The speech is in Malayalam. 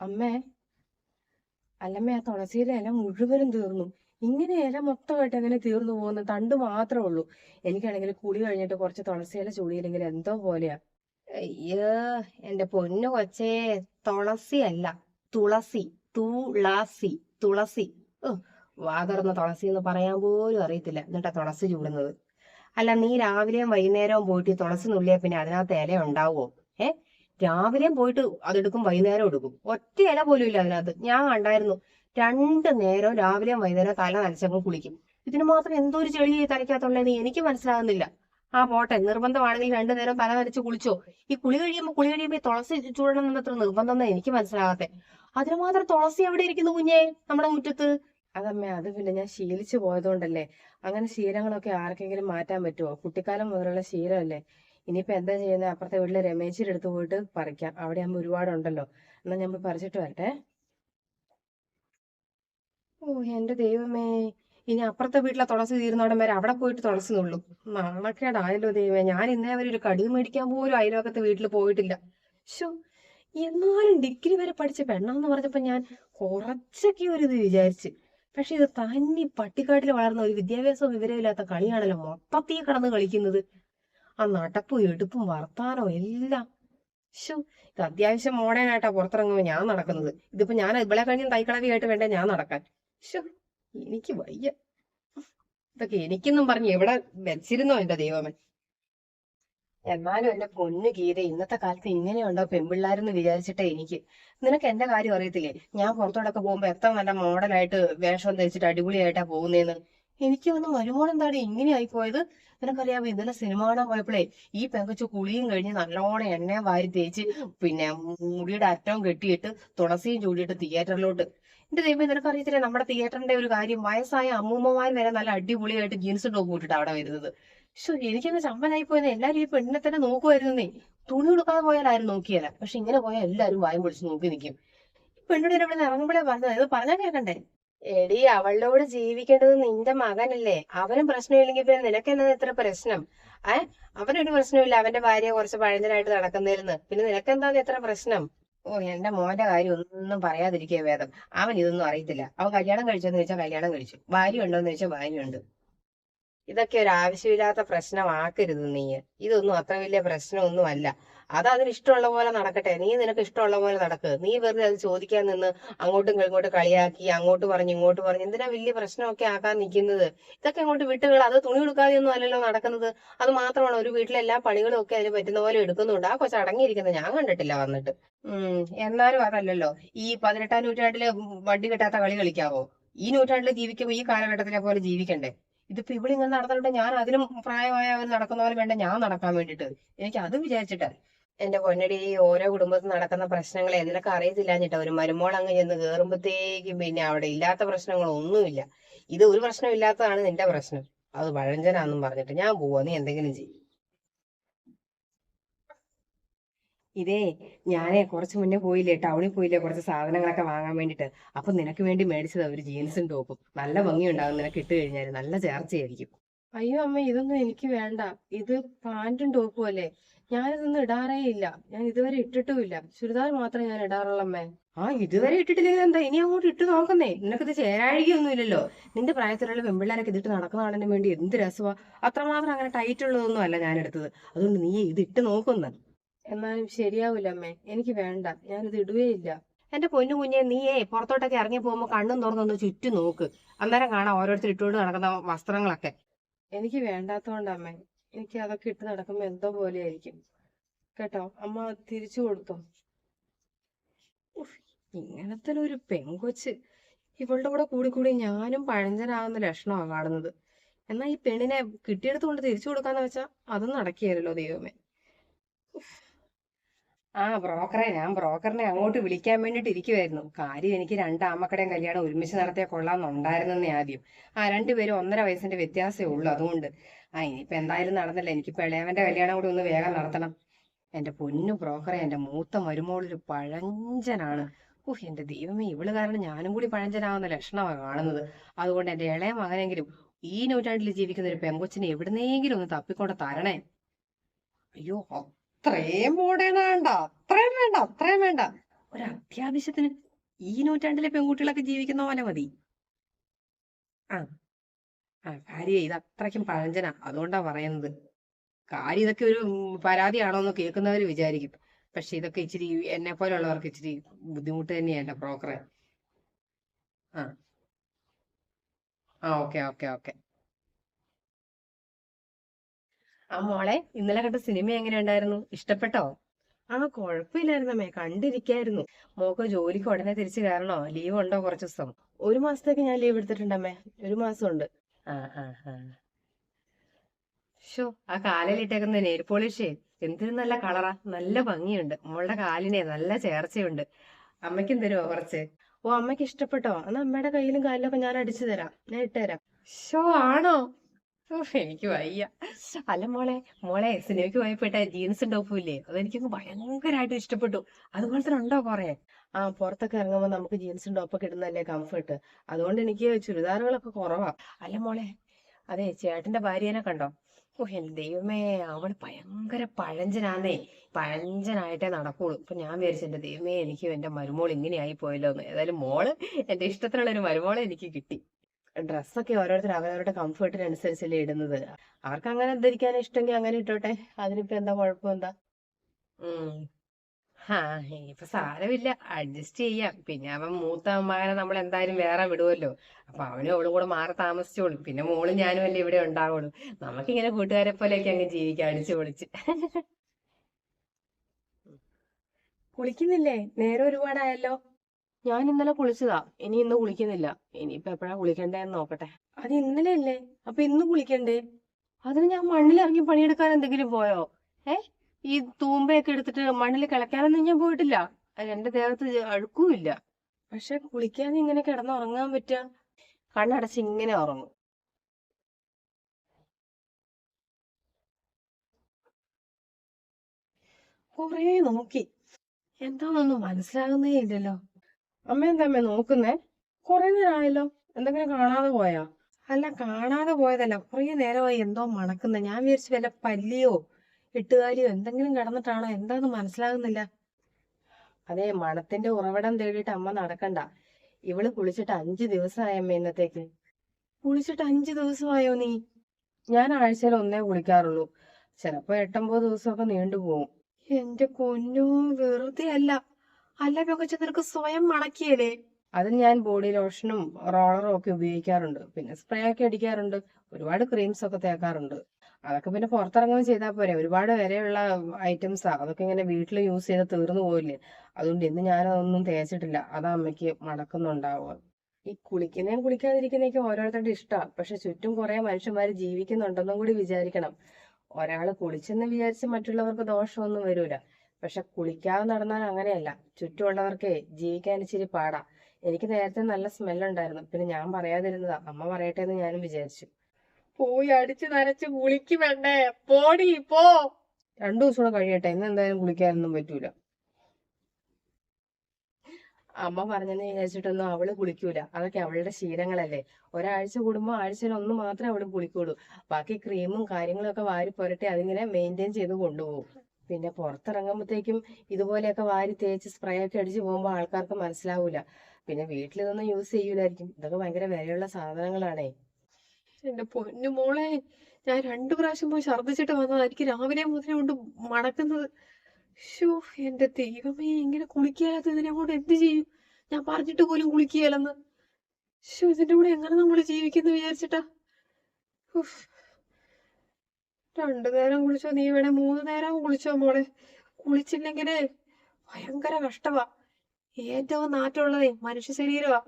അമ്മേ അല്ലമ്മേ ആ തുളസിയിലെ ഇല മുഴുവനും തീർന്നു. ഇങ്ങനെ ഇല മൊത്തമായിട്ട് എങ്ങനെ തീർന്നു പോകുന്നു? തണ്ട് മാത്രമേ ഉള്ളൂ. എനിക്കാണെങ്കിൽ കുളി കഴിഞ്ഞിട്ട് കുറച്ച് തുളസി ഇല ചുളിയില്ലെങ്കിൽ എന്തോ പോലെയാ. അയ്യോ എന്റെ പൊന്നു കൊച്ചേ തുളസി അല്ല തുളസി തുളസി തുളസി. ഓ വാതർന്ന തുളസി എന്ന് പറയാൻ പോലും അറിയത്തില്ല. എന്നിട്ടാ തുളസി ചൂടുന്നത്. അല്ല നീ രാവിലെയും വൈകുന്നേരവും പോയിട്ട് തുളസി നുള്ളിയാ പിന്നെ അതിനകത്ത് ഇല ഉണ്ടാവുമോ ഏ? രാവിലെയും പോയിട്ട് അതെടുക്കും വൈകുന്നേരം എടുക്കും. ഒറ്റ ഇല പോലും ഇല്ല അതിനകത്ത്. ഞാൻ കണ്ടായിരുന്നു രണ്ട് നേരം രാവിലെയും വൈകുന്നേരം തല നനച്ചങ്ങ് കുളിക്കും. ഇതിന് മാത്രം എന്തോ ഒരു ചെളി തലയ്ക്കകത്തുള്ളതെന്ന് എനിക്ക് മനസ്സിലാകുന്നില്ല. ആ പോട്ടെ നിർബന്ധമാണെങ്കിൽ രണ്ടു നേരം തല നനച്ച് കുളിച്ചോ. ഈ കുളി കഴിയുമ്പോൾ കുളി കഴിയുമ്പോൾ തുളസി ചൂടണം എന്നത്ര നിർബന്ധം എനിക്ക് മനസ്സിലാകത്തെ. അതിന് മാത്രം തുളസി എവിടെ ഇരിക്കുന്നു കുഞ്ഞെ നമ്മുടെ മുറ്റത്ത്? അതമ്മേ അത് പിന്നെ ഞാൻ ശീലിച്ചു പോയതുകൊണ്ടല്ലേ. അങ്ങനെ ശീലങ്ങളൊക്കെ ആർക്കെങ്കിലും മാറ്റാൻ പറ്റുമോ കുട്ടിക്കാലം മുതലുള്ള ശീലമല്ലേ? ഇനിയിപ്പോ എന്താ ചെയ്യുന്നത് അപ്പുറത്തെ വീട്ടിലെ രമേശിയുടെ അടുത്ത് പോയിട്ട് പറിക്കാം. അവിടെ ആകുമ്പോൾ ഒരുപാടുണ്ടല്ലോ. എന്നാ ഞാൻ പോയി പറിച്ചിട്ട് വരട്ടെ. ഓ എന്റെ ദൈവമേ. ഇനി അപ്പുറത്തെ വീട്ടിലെ തുളസി തീരുന്നോടം വരെ അവിടെ പോയിട്ട് തുളസി നുള്ളു നാണക്കേടായല്ലോ ദൈവമേ. ഞാൻ ഇന്നേ വരെ ഒരു കടുക് മേടിക്കാൻ പോലും അയൽവക്കത്തെ വീട്ടിൽ പോയിട്ടില്ല. ശോ എന്നാലും ഡിഗ്രി വരെ പഠിച്ച പെണ്ണെന്ന് പറഞ്ഞപ്പോൾ ഞാൻ കുറച്ചൊക്കെ ഒരു ഇത് വിചാരിച്ച്. പക്ഷെ ഇത് തന്നി പട്ടിക്കാട്ടിൽ വളർന്ന ഒരു വിദ്യാഭ്യാസവും വിവരമില്ലാത്ത കളിയാണല്ലോ മൊത്തത്തിൽ കടന്ന് കളിക്കുന്നത്. ആ നടപ്പും എടുപ്പും വർത്താനവും എല്ലാം. ശു ഇത് അത്യാവശ്യം മോഡേൺ ആയിട്ടാ പുറത്തിറങ്ങുമ്പോൾ ഞാൻ നടക്കുന്നത്. ഇതിപ്പോ ഞാൻ ഇവളെ കഴിഞ്ഞ തൈക്കളവിയായിട്ട് വേണ്ട ഞാൻ നടക്കാൻ? ശു എനിക്ക് വയ്യ. ഇതൊക്കെ എനിക്കൊന്നും പറഞ്ഞു എവിടെ വെച്ചിരുന്നോ എന്റെ ദൈവമേ. എന്നാലും എന്റെ പൊന്നു ഗീത ഇന്നത്തെ കാലത്ത് ഇങ്ങനെയുണ്ടോ പെൺപിള്ളാരെന്ന് വിചാരിച്ചിട്ടേ എനിക്ക്. നിനക്ക് എന്റെ കാര്യം അറിയത്തില്ലേ? ഞാൻ പുറത്തോടൊക്കെ പോകുമ്പോ എത്ര നല്ല മോഡലായിട്ട് വേഷം ധരിച്ചിട്ട് അടിപൊളിയായിട്ടാ പോകുന്നേന്ന്. എനിക്ക് വന്ന് മരുമോളെന്താണ് ഇങ്ങനെ ആയിപ്പോയത്? നിനക്കറിയാമോ ഇന്നലെ സിനിമ കാണാൻ പോയപ്പോഴേ ഈ പെങ്കച്ചു കുളിയും കഴിഞ്ഞ് നല്ലോണം എണ്ണ വാരി തേച്ച് പിന്നെ മുടിയുടെ അറ്റവും കെട്ടിയിട്ട് തുളസിയും ചൂടിയിട്ട് തിയേറ്ററിലോട്ട്. എന്റെ ദൈവം നിനക്കറിയത്തില്ലേ നമ്മുടെ തിയേറ്ററിന്റെ ഒരു കാര്യം? വയസ്സായ അമ്മൂമ്മമാർ വരെ നല്ല അടിപൊളിയായിട്ട് ജീൻസ് ടോപ്പ് ഇട്ടിട്ട് അവിടെ വരുന്നത്. പക്ഷെ എനിക്കൊന്ന് ചമ്മനായി പോയത് എല്ലാരും ഈ പെണ്ണിനെ തന്നെ നോക്കുമായിരുന്നേ തുണി കൊടുക്കാതെ ആരും നോക്കിയല്ല പക്ഷെ ഇങ്ങനെ പോയാൽ എല്ലാരും വായം പൊളിച്ച് നോക്കി നിൽക്കും പെണ്ണിനെ ഇവിടെ ഇറങ്ങുമ്പോഴേ പറഞ്ഞത് ഇത് പറഞ്ഞാൽ കേൾക്കണ്ടേ? എടി അവളുടെ കൂടെ ജീവിക്കേണ്ടത് നിന്റെ മകനല്ലേ? അവനും പ്രശ്നമില്ലെങ്കിൽ പിന്നെ നിനക്ക് എന്താ ഇത്ര പ്രശ്നം? ഏ? അവനൊരു പ്രശ്നമില്ല അവന്റെ ഭാര്യ കുറച്ച് പഴഞ്ചനായിട്ട് നടക്കുന്നതിരുന്ന് പിന്നെ നിനക്കെന്താണ് ഇത്ര പ്രശ്നം? ഓ എന്റെ മോന്റെ കാര്യം ഒന്നും പറയാതിരിക്കുക വേദം. അവൻ ഇതൊന്നും അറിയത്തില്ല. അവൻ കല്യാണം കഴിച്ചോന്ന് ചോദിച്ചാൽ കല്യാണം കഴിച്ചു. ഭാര്യ ഉണ്ടോന്ന് ചോദിച്ചാൽ ഭാര്യ ഉണ്ട് ഇതൊക്കെ ഒരു ആവശ്യമില്ലാത്ത പ്രശ്നമാക്കരുത് നീ. ഇതൊന്നും അത്ര വലിയ പ്രശ്നമൊന്നും അല്ല അത് അതിന് ഇഷ്ടമുള്ള പോലെ നടക്കട്ടെ. നീ നിനക്ക് ഇഷ്ടമുള്ള പോലെ നടക്ക്. നീ വെറുതെ അത് ചോദിക്കാൻ നിന്ന് അങ്ങോട്ടും ഇങ്ങോട്ടും കളിയാക്കി അങ്ങോട്ട് പറഞ്ഞ് ഇങ്ങോട്ട് പറഞ്ഞ് എന്തിനാ വലിയ പ്രശ്നമൊക്കെ ആക്കാൻ നിൽക്കുന്നത്? ഇതൊക്കെ അങ്ങോട്ട് വിട്ടുകൾ അത് തുണി കൊടുക്കാതെ ഒന്നും അല്ലല്ലോ നടക്കുന്നത്. അത് മാത്രമാണ് ഒരു വീട്ടിലെ എല്ലാ പണികളും ഒക്കെ അതിന് പറ്റുന്ന പോലെ എടുക്കുന്നുണ്ട്. ആ കൊച്ചു അടങ്ങിയിരിക്കുന്നത് ഞാൻ കണ്ടിട്ടില്ല വന്നിട്ട്. ഉം. എന്നാലും അതല്ലല്ലോ. ഈ പതിനെട്ടാം നൂറ്റാണ്ടിൽ വണ്ടി കിട്ടാത്ത കളി കളിക്കാവോ? ഈ നൂറ്റാണ്ടിൽ ജീവിക്കുമ്പോ ഈ കാലഘട്ടത്തിലെ പോലെ ജീവിക്കണ്ടേ? ഇതിപ്പോ ഇവിടെ ഇങ്ങനെ നടന്നിട്ട് ഞാൻ അതിലും പ്രായമായ അവർ നടക്കുന്ന പോലെ വേണ്ട ഞാൻ നടക്കാൻ വേണ്ടിട്ട് എനിക്ക് അത് വിചാരിച്ചിട്ട് എന്റെ പൊന്നടി ഈ ഓരോ കുടുംബത്തിൽ നടക്കുന്ന പ്രശ്നങ്ങൾ നിനക്ക് അറിയത്തില്ലാഞ്ഞിട്ടാ ഒരു മരുമോൾ അങ്ങ് ചെന്ന് കേറുമ്പത്തേക്കും പിന്നെ അവിടെ ഇല്ലാത്ത പ്രശ്നങ്ങളൊന്നുമില്ല. ഇത് ഒരു പ്രശ്നം ഇല്ലാത്തതാണ് നിന്റെ പ്രശ്നം. അത് പഴഞ്ചനാന്നും പറഞ്ഞിട്ട് ഞാൻ പോവാ. നീ എന്തെങ്കിലും ചെയ്യും. ഇതേ ഞാനേ കുറച്ച് മുന്നേ പോയില്ലേ ടൗണിൽ പോയില്ലേ കുറച്ച് സാധനങ്ങളൊക്കെ വാങ്ങാൻ വേണ്ടിട്ട്. അപ്പൊ നിനക്ക് വേണ്ടി മേടിച്ചതാ ഒരു ജീൻസും ടോപ്പും. നല്ല ഭംഗിയുണ്ടാകും നിനക്ക് ഇട്ട് കഴിഞ്ഞാൽ നല്ല ചേർച്ചയായിരിക്കും. അയ്യോ അമ്മ ഇതൊന്നും എനിക്ക് വേണ്ട. ഇത് പാന്റും ടോപ്പും അല്ലേ? ഞാനിതൊന്നും ഇടാറേ ഇല്ല. ഞാൻ ഇതുവരെ ഇട്ടിട്ടുമില്ല ചുരിദാർ മാത്രമേ ഞാൻ ഇടാറുള്ളമ്മേ ആ ഇതുവരെ ഇട്ടിട്ടില്ലെങ്കിൽ എന്താ? ഇനി അങ്ങോട്ട് ഇട്ട് നോക്കുന്നേ. നിനക്കിത് ചേരാഴികയൊന്നും ഇല്ലല്ലോ നിന്റെ പ്രായത്തിലുള്ള പെൺപിള്ളേരൊക്കെ ഇതിട്ട് നടക്കുന്ന വേണ്ടി എന്ത് രസമാ അത്രമാത്രം അങ്ങനെ ടൈറ്റ് ഉള്ളതൊന്നും അല്ല ഞാൻ എടുത്തത്. അതുകൊണ്ട് നീ ഇത് ഇട്ട് നോക്കുന്ന. എന്നാലും ശരിയാവില്ല അമ്മേ. എനിക്ക് വേണ്ട. ഞാനിത് ഇടുകയില്ല എന്റെ പൊന്നു കുഞ്ഞെ നീയേ പുറത്തോട്ടൊക്കെ ഇറങ്ങി പോകുമ്പോ കണ്ണും തുറന്നൊന്ന് ചുറ്റും നോക്ക്. അന്നേരം കാണാം ഓരോരുത്തർ ഇട്ടുകൊണ്ട് നടക്കുന്ന വസ്ത്രങ്ങളൊക്കെ. എനിക്ക് വേണ്ടാത്തോണ്ടമ്മേ എനിക്ക് അതൊക്കെ ഇട്ട് നടക്കുമ്പോ എന്തോ പോലെ ആയിരിക്കും. കേട്ടോ? അമ്മ തിരിച്ചു കൊടുത്തു. ഇങ്ങനത്തെ ഒരു പെങ്കൊച്ച്. ഇവളുടെ കൂടെ കൂടി കൂടി ഞാനും പഴഞ്ചനാകുന്ന ലക്ഷണമാണ് കാണുന്നത്. എന്നാ ഈ പെണ്ണിനെ കിട്ടിയെടുത്തുകൊണ്ട് തിരിച്ചു കൊടുക്കാന്ന് വെച്ചാ അതും നടക്കുകയല്ലോ ദൈവമേ. ആ ബ്രോക്കറെ ഞാൻ ബ്രോക്കറിനെ അങ്ങോട്ട് വിളിക്കാൻ വേണ്ടിട്ട് ഇരിക്കുവായിരുന്നു. കാര്യം എനിക്ക് രണ്ട് ആമക്കടയും കല്യാണം ഒരുമിച്ച് നടത്തിയാൽ കൊള്ളാമെന്നുണ്ടായിരുന്നെന്നേ ആദ്യം. ആ രണ്ടുപേരും ഒന്നര വയസ്സിന്റെ വ്യത്യാസമേ ഉള്ളൂ അതുകൊണ്ട്. ആ ഇനിയിപ്പോ എന്തായാലും നടന്നില്ല. എനിക്ക് ഇളയവന്റെ കല്യാണം കൂടി ഒന്ന് വേഗം നടത്തണം. എന്റെ പൊന്നു ബ്രോക്കറെ എന്റെ മൂത്ത മരുമോളൊരു പഴഞ്ചനാണ്. ഓഹ് എന്റെ ദൈവമേ ഇവൾ കാരണം ഞാനും കൂടി പഴഞ്ചനാവുന്ന ലക്ഷണമാണ് കാണുന്നത്. അതുകൊണ്ട് എന്റെ ഇളയ മകനെങ്കിലും ഈ നൂറ്റാണ്ടിൽ ജീവിക്കുന്ന ഒരു പെങ്കൊച്ചിനെ എവിടുന്നെങ്കിലും ഒന്ന് തപ്പിക്കൊണ്ട് തരണേ. അയ്യോ അത്രയും മോഡേൺ വേണ്ട അത്രയും വേണ്ട അത്രയും വേണ്ട. ഒരു അത്യാവശ്യത്തിന് ഈ നൂറ്റാണ്ടിലെ പെൺകുട്ടികളൊക്കെ ജീവിക്കുന്ന പോലെ മതി. ആ ആ കാര്യം ഇത് അത്രയ്ക്കും പഴഞ്ചന അതുകൊണ്ടാ പറയുന്നത്. കാര്യം ഇതൊക്കെ ഒരു പരാതിയാണോ എന്ന് കേൾക്കുന്നവർ വിചാരിക്കും. പക്ഷെ ഇതൊക്കെ ഇച്ചിരി എന്നെ പോലുള്ളവർക്ക് ഇച്ചിരി ബുദ്ധിമുട്ട് തന്നെയാണ് ബ്രോക്കറെ ആ. ആ ഓക്കെ ഓക്കെ ഓക്കെ. ആ മോളെ ഇന്നലെ കണ്ട സിനിമ എങ്ങനെ ഉണ്ടായിരുന്നു ഇഷ്ടപ്പെട്ടോ? ആ കുഴപ്പമില്ലായിരുന്നമ്മേ. കണ്ടിരിക്കായിരുന്നു. മോക്ക് ജോലിക്ക് ഉടനെ തിരിച്ചു കയറണോ? ലീവ് ഉണ്ടോ കുറച്ച് ദിവസം? ഒരു മാസത്തേക്ക് ഞാൻ ലീവ് എടുത്തിട്ടുണ്ടമ്മേ. ഒരു മാസം ഉണ്ട് ആ ആ ആ. ഷോ ആ കാലിലിട്ടേക്കുന്ന നെയിൽ പോളിഷേ. എന്തിനു നല്ല കളറാ. നല്ല ഭംഗിയുണ്ട്. മോളുടെ കാലിനെ നല്ല ചേർച്ചയുണ്ട്. അമ്മയ്ക്കും തരുമോ കുറച്ച്? ഓ അമ്മയ്ക്ക് ഇഷ്ടപ്പെട്ടോ? എന്നാ അമ്മയുടെ കയ്യിലും കാലിലൊക്കെ ഞാൻ അടിച്ചു തരാം. ഞാൻ ഇട്ടുതരാം ഷോ ആണോ? എനിക്ക് വയ്യ. അല്ല മോളെ മോളെ സിനിമയ്ക്ക് പോയപ്പോട്ടെ ജീൻസ് ടോപ്പും ഇല്ലേ അതെനിക്കങ്ങ് ഭയങ്കരമായിട്ട് ഇഷ്ടപ്പെട്ടു. അതുപോലെ തന്നെ ഉണ്ടോ കൊറേ? ആ പുറത്തൊക്കെ ഇറങ്ങുമ്പോൾ നമുക്ക് ജീൻസും ടോപ്പൊക്കെ ഇടുന്നതല്ലേ കംഫർട്ട് അതുകൊണ്ട് എനിക്ക് ചുരിദാറുകളൊക്കെ കുറവാ. അല്ല മോളെ അതെ ചേട്ടന്റെ ഭാര്യനെ കണ്ടോ? ഓ എന്റെ ദൈവമേ അവൾ ഭയങ്കര പഴഞ്ചനാന്നേ. പഴഞ്ചനായിട്ടേ നടക്കുള്ളൂ. ഇപ്പൊ ഞാൻ വിചാരിച്ചു എന്റെ ദൈവമേ എനിക്ക് എന്റെ മരുമോൾ ഇങ്ങനെയായി ആയി പോയല്ലോ എന്ന്. ഏതായാലും മോൾ എന്റെ ഇഷ്ടത്തിനുള്ള ഒരു മരുമോളെ എനിക്ക് കിട്ടി. ഡ്രസ്സൊക്കെ ഓരോരുത്തർ അവരവരുടെ കംഫർട്ടിനനുസരിച്ചല്ലേ ഇടുന്നത്. അവർക്ക് അങ്ങനെ ധരിക്കാൻ ഇഷ്ടമെങ്കിൽ അങ്ങനെ ഇട്ടോട്ടെ. അതിനിപ്പോ എന്താ കുഴപ്പം എന്താ? ഹാ ഇനിയിപ്പൊ സാരമില്ല. അഡ്ജസ്റ്റ് ചെയ്യാം. പിന്നെ അവൻ മൂത്ത മകനെ നമ്മൾ എന്തായാലും വേറെ വിടുമല്ലോ അപ്പൊ അവനും അവളും കൂടെ മാറി താമസിച്ചോളും. പിന്നെ മോളും ഞാനും അല്ലേ ഇവിടെ ഉണ്ടാവുള്ളൂ. നമുക്കിങ്ങനെ കൂട്ടുകാരെ പോലെയൊക്കെ അങ്ങ് ജീവിക്കാം. അടിച്ചു പൊളിച്ച്. കുളിക്കുന്നില്ലേ? നേരെ ഒരുപാടായല്ലോ. ഞാൻ ഇന്നലെ കുളിച്ചതാ. ഇനി ഇന്ന് കുളിക്കുന്നില്ല. ഇനിയിപ്പോ എപ്പോഴാ കുളിക്കണ്ടേന്ന് നോക്കട്ടെ. അത് ഇന്നലെ അല്ലേ? അപ്പൊ ഇന്ന് കുളിക്കണ്ടേ? അതിന് ഞാൻ മണ്ണിൽ ഇറങ്ങി പണിയെടുക്കാൻ എന്തെങ്കിലും പോയോ? ഏ? ഈ തൂമ്പയൊക്കെ എടുത്തിട്ട് മണ്ണിൽ കിളക്കാനൊന്നും ഞാൻ പോയിട്ടില്ല. അത് എന്റെ ദേഹത്ത് അഴുക്കുമില്ല പക്ഷെ കുളിക്കാതെ ഇങ്ങനെ കിടന്നുറങ്ങാൻ പറ്റുക കണ്ണടച്ച് ഇങ്ങനെ ഉറങ്ങും. കൊറേ നോക്കി. എന്താന്നൊന്നും മനസ്സിലാകുന്നേ ഇല്ലല്ലോ. അമ്മ എന്താ അമ്മ നോക്കുന്നേ? കൊറേ നേരമായല്ലോ. എന്തെങ്കിലും കാണാതെ പോയാ? അല്ല കാണാതെ പോയതല്ല. കുറേ നേരമായി എന്തോ മണക്കുന്ന. ഞാൻ വിചാരിച്ചു വല്ല പല്ലിയോ എട്ടുകാലിയോ എന്തെങ്കിലും കിടന്നിട്ടാണോ? എന്താന്ന് മനസ്സിലാകുന്നില്ല. അതെ മണത്തിന്റെ ഉറവിടം തേടിയിട്ട് അമ്മ നടക്കണ്ട. ഇവൾ കുളിച്ചിട്ട് അഞ്ചു ദിവസമായ അമ്മ ഇന്നത്തേക്ക്. കുളിച്ചിട്ട് അഞ്ചു ദിവസമായോ നീ? ഞാൻ ആഴ്ചയിൽ ഒന്നേ കുളിക്കാറുള്ളൂ. ചിലപ്പോ എട്ടൊമ്പത് ദിവസമൊക്കെ നീണ്ടുപോകും എന്റെ കൊന്നോ വെറുതെ അല്ല അല്ല മികച്ച നിനക്ക് സ്വയം മണക്കിയല്ലേ അത് ഞാൻ ബോഡി ലോഷനും റോളറും ഒക്കെ ഉപയോഗിക്കാറുണ്ട്. പിന്നെ സ്പ്രേ ഒക്കെ അടിക്കാറുണ്ട്. ഒരുപാട് ക്രീംസ് ഒക്കെ തേക്കാറുണ്ട്. അതൊക്കെ പിന്നെ പുറത്തിറങ്ങുകയും ചെയ്താൽ പോരെ. ഒരുപാട് വിലയുള്ള ഐറ്റംസാ അതൊക്കെ ഇങ്ങനെ വീട്ടിൽ യൂസ് ചെയ്ത് തീർന്നു പോയില്ലേ അതുകൊണ്ട് ഇന്ന് ഞാനതൊന്നും തേച്ചിട്ടില്ല. അത് അമ്മയ്ക്ക് മടക്കുന്നുണ്ടാവുക. ഈ കുളിക്കുന്നതും കുളിക്കാതിരിക്കുന്നതൊക്കെ ഓരോരുത്തരുടെ ഇഷ്ടമാണ് പക്ഷെ ചുറ്റും കുറേ മനുഷ്യന്മാർ ജീവിക്കുന്നുണ്ടെന്നും കൂടി വിചാരിക്കണം. ഒരാൾ കുളിച്ചെന്ന് വിചാരിച്ച് മറ്റുള്ളവർക്ക് ദോഷമൊന്നും വരൂല. പക്ഷെ കുളിക്കാതെ നടന്നാൽ അങ്ങനെയല്ല. ചുറ്റുമുള്ളവർക്കേ ജീവിക്കാൻ ഇച്ചിരി പാടാ. എനിക്ക് നേരത്തെ നല്ല സ്മെല്ലുണ്ടായിരുന്നു പിന്നെ ഞാൻ പറയാതിരുന്നതാ. അമ്മ പറയട്ടെ എന്ന് ഞാനും വിചാരിച്ചു. പോയി അടിച്ച് നനച്ച് കുളിക്ക് വേണ്ടേ? പോടി പോ. രണ്ടു ദിവസം കൂടെ കഴിയട്ടെ. ഇന്ന് എന്തായാലും കുളിക്കാനൊന്നും പറ്റൂല. അമ്മ പറഞ്ഞെന്ന് വിചാരിച്ചിട്ടൊന്നും അവൾ കുളിക്കൂല. അതൊക്കെ അവളുടെ ശീലങ്ങളല്ലേ. ഒരാഴ്ച കൂടുമ്പോ ആഴ്ചയിൽ ഒന്ന് മാത്രമേ അവൾ കുളിക്കുള്ളൂ. ബാക്കി ക്രീമും കാര്യങ്ങളും ഒക്കെ വാരി പുരട്ടി അതിങ്ങനെ മെയിന്റെയിൻ ചെയ്ത് കൊണ്ടുപോകും. പിന്നെ പുറത്തിറങ്ങുമ്പോഴത്തേക്കും ഇതുപോലെയൊക്കെ വാരി തേച്ച് സ്പ്രേ ഒക്കെ അടിച്ച് പോകുമ്പോൾ ആൾക്കാർക്ക് മനസ്സിലാവൂല. പിന്നെ വീട്ടിൽ ഇതൊന്നും യൂസ് ചെയ്യൂലായിരിക്കും. ഇതൊക്കെ ഭയങ്കര വിലയുള്ള സാധനങ്ങളാണേ. എന്റെ പൊന്നു മോളെ ഞാൻ രണ്ടു പ്രാവശ്യം പോയി ഛർദ്ദിച്ചിട്ട് വന്നതാ. എനിക്ക് രാവിലെ മുതലേ കൊണ്ട് മണക്കുന്നത് ഷോ എന്റെ ദൈവമേ ഇങ്ങനെ കുളിക്കാത്ത ഇതിനെ കൊണ്ട് എന്ത് ചെയ്യും? ഞാൻ പറഞ്ഞിട്ട് പോലും കുളിക്കുകയല്ലെന്ന്. ഷോ ഇതിന്റെ കൂടെ എങ്ങനെ നമ്മൾ ജീവിക്കുന്നു വിചാരിച്ചിട്ടാ. രണ്ടു നേരം കുളിച്ചോ? നീ വേണേ മൂന്ന് നേരം കുളിച്ചോ മോളെ? കുളിച്ചില്ലെങ്കിൽ ഭയങ്കര കഷ്ടമാ ഏറ്റവും നാറ്റമുള്ളതേ മനുഷ്യ ശരീരമാ.